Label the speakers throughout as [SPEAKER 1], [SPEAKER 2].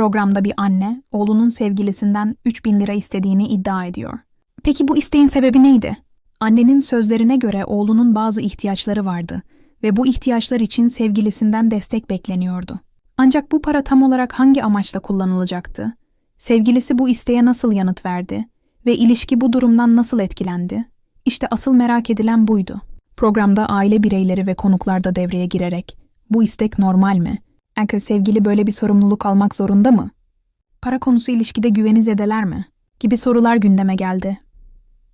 [SPEAKER 1] Programda bir anne, oğlunun sevgilisinden 3000 lira istediğini iddia ediyor. Peki bu isteğin sebebi neydi? Annenin sözlerine göre oğlunun bazı ihtiyaçları vardı ve bu ihtiyaçlar için sevgilisinden destek bekleniyordu. Ancak bu para tam olarak hangi amaçla kullanılacaktı? Sevgilisi bu isteğe nasıl yanıt verdi ve ilişki bu durumdan nasıl etkilendi? İşte asıl merak edilen buydu. Programda aile bireyleri ve konuklar da devreye girerek bu istek normal mi? Erkek sevgili böyle bir sorumluluk almak zorunda mı? Para konusu ilişkide güveni zedeler mi? Gibi sorular gündeme geldi.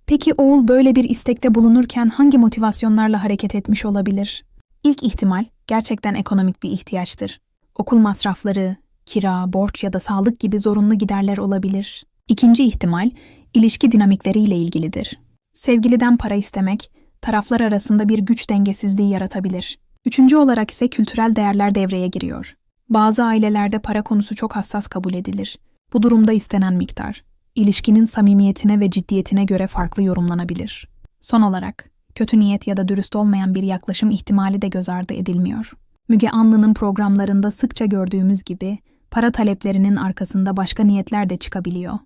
[SPEAKER 1] Peki oğul böyle bir istekte bulunurken hangi motivasyonlarla hareket etmiş olabilir? İlk ihtimal gerçekten ekonomik bir ihtiyaçtır. Okul masrafları, kira, borç ya da sağlık gibi zorunlu giderler olabilir. İkinci ihtimal ilişki dinamikleriyle ilgilidir. Sevgiliden para istemek taraflar arasında bir güç dengesizliği yaratabilir. Üçüncü olarak ise kültürel değerler devreye giriyor. Bazı ailelerde para konusu çok hassas kabul edilir. Bu durumda istenen miktar, ilişkinin samimiyetine ve ciddiyetine göre farklı yorumlanabilir. Son olarak, kötü niyet ya da dürüst olmayan bir yaklaşım ihtimali de göz ardı edilmiyor. Müge Anlı'nın programlarında sıkça gördüğümüz gibi, para taleplerinin arkasında başka niyetler de çıkabiliyor.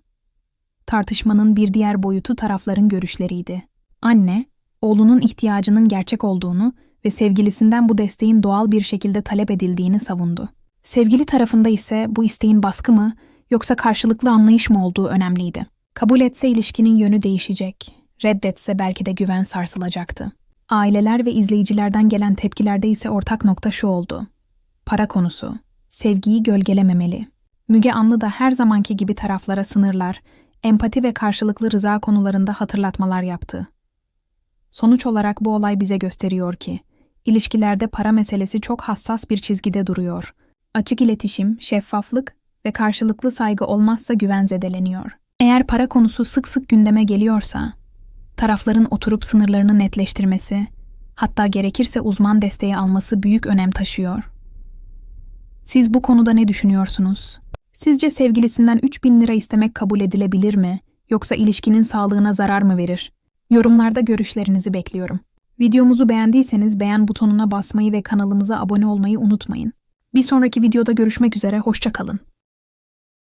[SPEAKER 1] Tartışmanın bir diğer boyutu tarafların görüşleriydi. Anne, oğlunun ihtiyacının gerçek olduğunu ve sevgilisinden bu desteğin doğal bir şekilde talep edildiğini savundu. Sevgili tarafında ise bu isteğin baskı mı yoksa karşılıklı anlayış mı olduğu önemliydi. Kabul etse ilişkinin yönü değişecek, reddetse belki de güven sarsılacaktı. Aileler ve izleyicilerden gelen tepkilerde ise ortak nokta şu oldu. Para konusu, sevgiyi gölgelememeli. Müge Anlı da her zamanki gibi taraflara sınırlar, empati ve karşılıklı rıza konularında hatırlatmalar yaptı. Sonuç olarak bu olay bize gösteriyor ki, ilişkilerde para meselesi çok hassas bir çizgide duruyor. Açık iletişim, şeffaflık ve karşılıklı saygı olmazsa güven zedeleniyor. Eğer para konusu sık sık gündeme geliyorsa, tarafların oturup sınırlarını netleştirmesi, hatta gerekirse uzman desteği alması büyük önem taşıyor. Siz bu konuda ne düşünüyorsunuz? Sizce sevgilisinden 3000 lira istemek kabul edilebilir mi? Yoksa ilişkinin sağlığına zarar mı verir? Yorumlarda görüşlerinizi bekliyorum. Videomuzu beğendiyseniz beğen butonuna basmayı ve kanalımıza abone olmayı unutmayın. Bir sonraki videoda görüşmek üzere, hoşça kalın.